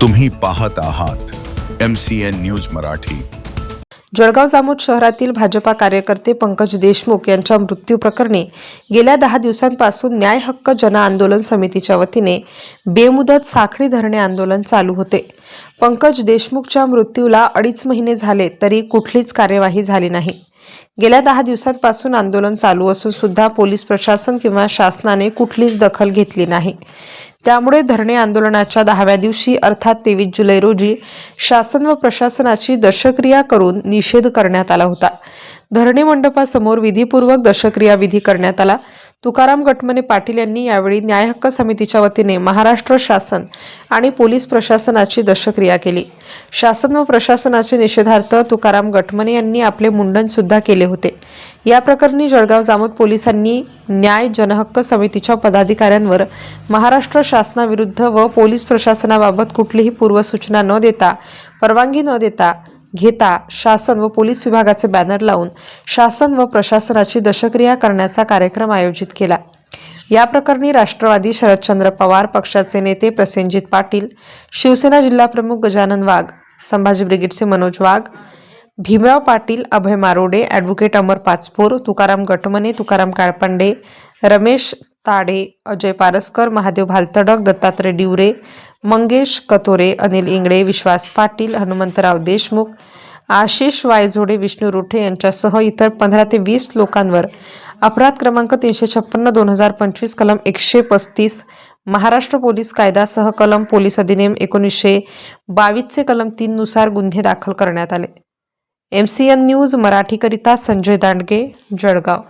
तुम्ही पाहत आहात M C N news Marathi. Jalgaon Jamod शहरातील भाजपा कार्यकर्ते पंकज देशमुख यांच्या मृत्यू प्रकरणी गेल्या दहा दिवसांपासून न्याय हक्क जन आंदोलन समितीच्या वतीने बेमुदत साखळी धरणे आंदोलन चालू होते. पंकज देशमुखच्या मृत्यूला अडीच महिने झाले तरी कुठलीच कार्यवाही झाली नाही. गेल्या दहा दिवसांपासून आंदोलन चालू असून सुद्धा पोलीस प्रशासन किंवा शासनाने कुठलीच दखल घेतली नाही. त्यामुळे धरणे आंदोलनाच्या दहाव्या दिवशी अर्थात तेवीस जुलै रोजी शासन व प्रशासनाची दशक्रिया करून निषेध करण्यात आला होता. धरणे मंडपासमोर विधीपूर्वक दशक्रिया विधी करण्यात आला. तुकाराम गटमने पाटील यांनी यावेळी न्याय हक्क समितीच्या वतीने महाराष्ट्र शासन आणि पोलीस प्रशासनाची दशक्रिया केली. शासन व प्रशासनाचे निषेधार्थ तुकाराम गटमने यांनी आपले मुंडन सुद्धा केले होते. या प्रकरणी जळगाव जामोद पोलिसांनी न्याय जनहक्क समितीच्या पदाधिकाऱ्यांवर महाराष्ट्र शासनाविरुद्ध व पोलीस प्रशासनाबाबत कुठलीही पूर्वसूचना न देता परवानगी न देता घेता शासन व पोलीस विभागाचे बॅनर लावून शासन व प्रशासनाची दशक्रिया करण्याचा कार्यक्रम आयोजित केला. या प्रकरणी राष्ट्रवादी शरदचंद्र पवार पक्षाचे नेते प्रसेनजित पाटील शिवसेना जिल्हाप्रमुख गजानन वाघ संभाजी ब्रिगेडचे मनोज वाघ भीमराव पाटील अभय मारोडे ॲडव्होकेट अमर पाचपोर तुकाराम गटमने तुकाराम काळपांडे रमेश ताडे अजय पारसकर महादेव भालतडक दत्तात्रय डिवरे मंगेश कतोरे अनिल इंगळे विश्वास पाटील हनुमंतराव देशमुख आशिष वायझोडे विष्णू रोठे यांच्यासह इतर पंधरा ते वीस लोकांवर अपराध क्रमांक तीनशे छप्पन्न दोन हजार पंचवीस कलम एकशे पस्तीस महाराष्ट्र पोलीस कायदासह कलम पोलीस अधिनियम एकोणीसशे बावीसचे कलम तीननुसार गुन्हे दाखल करण्यात आले. एम सी एन न्यूज मराठीकरिता संजय दांडगे जळगाव.